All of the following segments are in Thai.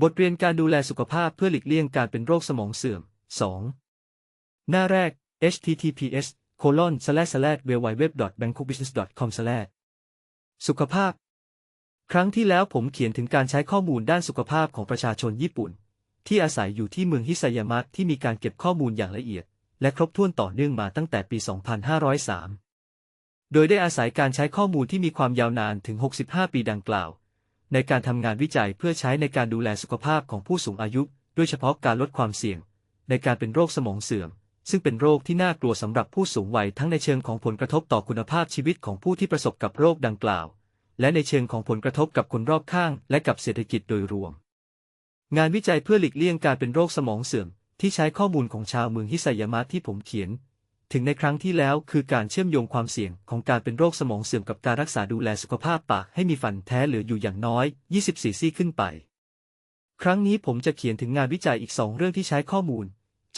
บทเรียนการดูแลสุขภาพเพื่อหลีกเลี่ยงการเป็นโรคสมองเสื่อม 2. หน้าแรก https colon slash slash www.bangkokbusiness com slash สุขภาพ ครั้งที่แล้วผมเขียนถึงการใช้ข้อมูลด้านสุขภาพของประชาชนญี่ปุ่น ที่อาศัยอยู่ที่เมืองฮิซายามะที่มีการเก็บข้อมูลอย่างละเอียด และครบถ้วนต่อเนื่องมาตั้งแต่ปี 2503 โดยได้อาศัยการใช้ข้อมูลที่มีความยาวนานถึง 65 ปีดังกล่าว ในการทำงานวิจัยเพื่อใช้ในการดูแลสุขภาพของผู้สูงอายุโดยเฉพาะการลดความเสี่ยง ในการเป็นโรคสมองเสื่อม ซึ่งเป็นโรคที่น่ากลัวสำหรับผู้สูงวัยทั้งในเชิงของผลกระทบต่อคุณภาพชีวิตของผู้ที่ประสบกับโรคดังกล่าว และในเชิงของผลกระทบกับคนรอบข้าง และกับเศรษฐกิจโดยรวม งานวิจัยเพื่อหลีกเลี่ยงการเป็นโรคสมองเสื่อม ที่ใช้ข้อมูลของชาวเมืองฮิซายามะที่ผมเขียน ถึงในครั้งที่แล้วคือการเชื่อมโยงความเสี่ยงของการเป็นโรคสมองเสื่อมกับการรักษาดูแลสุขภาพปากให้มีฟันแท้เหลืออยู่อย่างน้อย 24 ซี่ขึ้นไป ครั้งนี้ผมจะเขียนถึงงานวิจัยอีกสองเรื่องที่ใช้ข้อมูล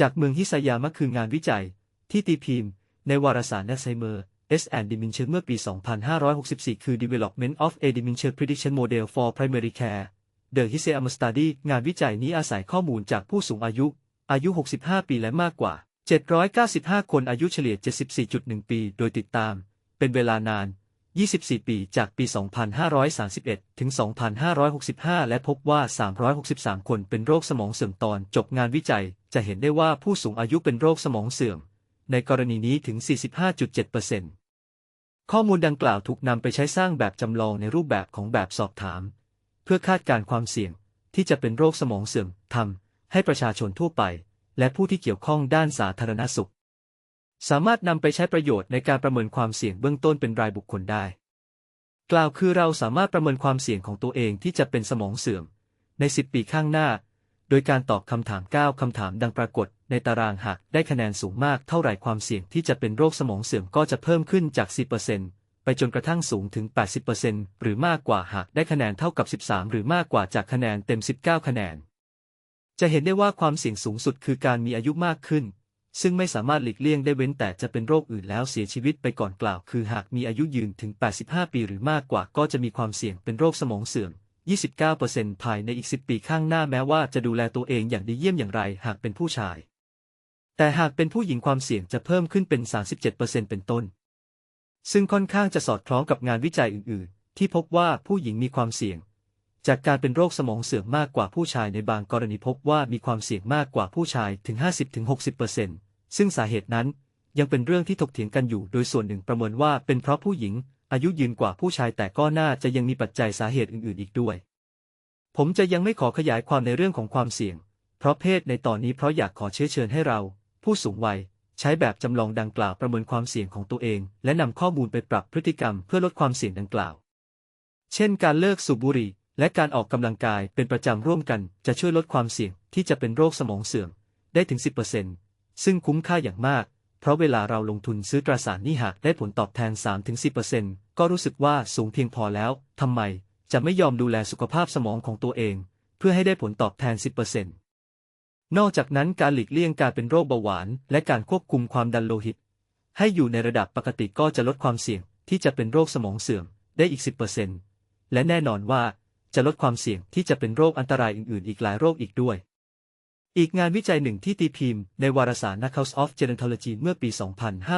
จากเมืองฮิซายามะคืองานวิจัย ที่ตีพิมพ์ ในวารสาร Alzheimer S and Dementia เมื่อปี 2564 คือ Development of a Dementia Prediction Model for Primary Care The Hisayamu Study งานวิจัยนี้อาศัยข้อมูลจากผู้สูงอายุ อายุ 65 ปีและมากกว่า 795 คนอายุเฉลี่ย 74.1 ปี โดยติดตาม เป็นเวลานาน 24 ปีจากปี 2531 ถึง 2565 และพบว่า 363 คนเป็นโรคสมองเสื่อมตอนจบงานวิจัย จะเห็นได้ว่าผู้สูงอายุเป็นโรคสมองเสื่อม ในกรณีนี้ถึง 45.7%ข้อมูลดังกล่าวถูกนำไปใช้สร้างแบบจำลองในรูปแบบของแบบสอบถาม เพื่อคาดการณ์ความเสี่ยงที่จะเป็นโรคสมองเสื่อมทำให้ประชาชนทั่วไป และผู้ที่เกี่ยวข้องด้านสาธารณสุข สามารถนำไปใช้ประโยชน์ในการประเมินความเสี่ยงเบื้องต้นเป็นรายบุคคลได้ กล่าวคือเราสามารถประเมินความเสี่ยงของตัวเองที่จะเป็นสมองเสื่อม ใน 10 ปีข้างหน้า โดยการตอบคำถาม 9 คำถามดังปรากฏ ในตารางหากได้คะแนนสูงมากเท่าไหร่ความเสี่ยงที่จะเป็นโรคสมองเสื่อมก็จะเพิ่มขึ้นจาก 10%ไปจนกระทั่งสูงถึง 80%หรือมากกว่าหากได้คะแนนเท่ากับ 13 หรือมากกว่าจากคะแนนเต็ม 19 คะแนน จะเห็นได้ว่าความเสี่ยงสูงสุดคือการมีอายุมากขึ้น ซึ่งไม่สามารถหลีกเลี่ยงได้เว้นแต่จะเป็นโรคอื่นแล้วเสียชีวิตไปก่อนกล่าว คือหากมีอายุยืนถึง 85 ปีหรือมากกว่าก็จะมีความเสี่ยงเป็นโรคสมองเสื่อม 29%ภายในอีก 10 ปีข้างหน้าแม้ว่าจะดูแลตัวเองอย่างดีเยี่ยมอย่างไรหากเป็นผู้ชาย แต่หากเป็นผู้หญิงความเสี่ยงจะเพิ่มขึ้นเป็น 37%เป็นต้น ซึ่งค่อนข้างจะสอดคล้องกับงานวิจัยอื่น ๆ ที่พบว่าผู้หญิงมีความเสี่ยง จากการเป็นโรคสมองเสื่อมมากกว่าผู้ชายในบางกรณีพบว่ามีความเสี่ยงมากกว่าผู้ชายถึง 50-60%ซึ่งสาเหตุนั้นยังเป็นเรื่องที่ถกเถียงกันอยู่ โดยส่วนหนึ่งประเมินว่าเป็นเพราะผู้หญิง อายุยืนกว่าผู้ชายแต่ก็น่าจะยังมีปัจจัยสาเหตุอื่นๆอีกด้วย ผมจะยังไม่ขอขยายความในเรื่องของความเสี่ยง เพราะเพศในตอนนี้เพราะอยากขอเชื้อเชิญให้เรา ผู้สูงวัย ใช้แบบจำลองดังกล่าวประเมินความเสี่ยงของตัวเอง และนำข้อมูลไปปรับพฤติกรรมเพื่อลดความเสี่ยงดังกล่าว เช่น การเลิกสูบบุหรี่ และการออกกำลังกายเป็นประจำร่วมกันจะช่วยลดความเสี่ยงที่จะเป็นโรคสมองเสื่อมได้ถึง 10%ซึ่งคุ้มค่าอย่างมาก เพราะเวลาเราลงทุนซื้อตราสารหนี้หากได้ผลตอบแทน 3-10%ก็รู้สึกว่าสูงเพียงพอแล้ว ทำไม จะไม่ยอมดูแลสุขภาพสมองของตัวเอง เพื่อให้ได้ผลตอบแทน 10%นอกจากนั้นการหลีกเลี่ยงการเป็นโรคเบาหวาน และการควบคุมความดันโลหิต ให้อยู่ในระดับปกติก็จะลดความเสี่ยงที่จะเป็นโรคสมองเสื่อมได้อีก 10%และแน่นอนว่า จะลดความเสี่ยงที่จะเป็นโรคอันตรายอื่นๆ อีกหลายโรคอีกด้วย อีกงานวิจัยหนึ่งที่ตีพิมพ์ในวารสาร Knockout of Gerontology เมื่อปี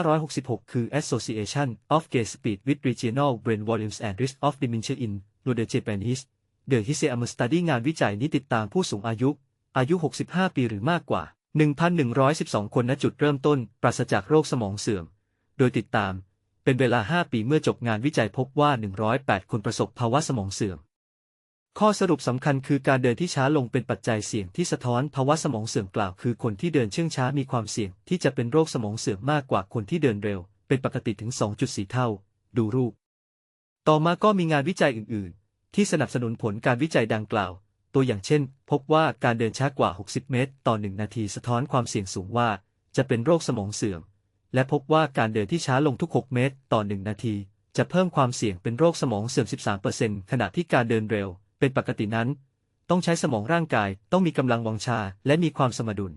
2566 คือ Association of Gait Speed with Regional Brain Volumes and Risk of Dementia in Northern Japanese The Hisayamu Study งานวิจัยนี้ติดตามผู้สูงอายุ อายุ 65 ปีหรือมากกว่า 1,112 คนณจุดเริ่มต้น ปราศจากโรคสมองเสื่อม โดยติดตาม เป็นเวลา 5 ปีเมื่อจบงานวิจัยพบว่า 108 คนประสบภาวะสมองเสื่อม ข้อสรุปสำคัญคือการเดินที่ช้าลงเป็นปัจจัยเสี่ยงที่สะท้อนภาวะสมองเสื่อมกล่าวคือคนที่เดินเชื่องช้ามีความเสี่ยงที่จะเป็นโรคสมองเสื่อมมากกว่าคนที่เดินเร็ว เป็นปกติถึง 2.4 เท่า ดูรูป ต่อมาก็มีงานวิจัยอื่น ๆ ที่สนับสนุนผลการวิจัยดังกล่าว ตัวอย่างเช่น พบว่าการเดินช้ากว่า 60 เมตร ต่อ 1 นาทีสะท้อนความเสี่ยงสูงว่า จะเป็นโรคสมองเสื่อม และพบว่าการเดินที่ช้าลงทุก 6 เมตร ต่อ 1 นาที จะเพิ่มความเสี่ยงเป็นโรคสมองเสื่อม 13%ขณะที่การเดินเร็ว เป็นปกตินั้น ต้องใช้สมองร่างกายต้องมีกำลังวังชาและมีความสมดุล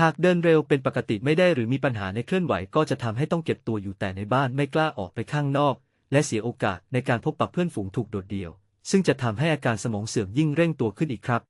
หากเดินเร็วเป็นปกติไม่ได้หรือมีปัญหาในเคลื่อนไหวก็จะทำให้ต้องเก็บตัวอยู่แต่ในบ้านไม่กล้าออกไปข้างนอก และเสียโอกาสในการพบปะเพื่อนฝูงถูกโดดเดี่ยว ซึ่งจะทำให้อาการสมองเสื่อมยิ่งเร่งตัวขึ้นอีกครับ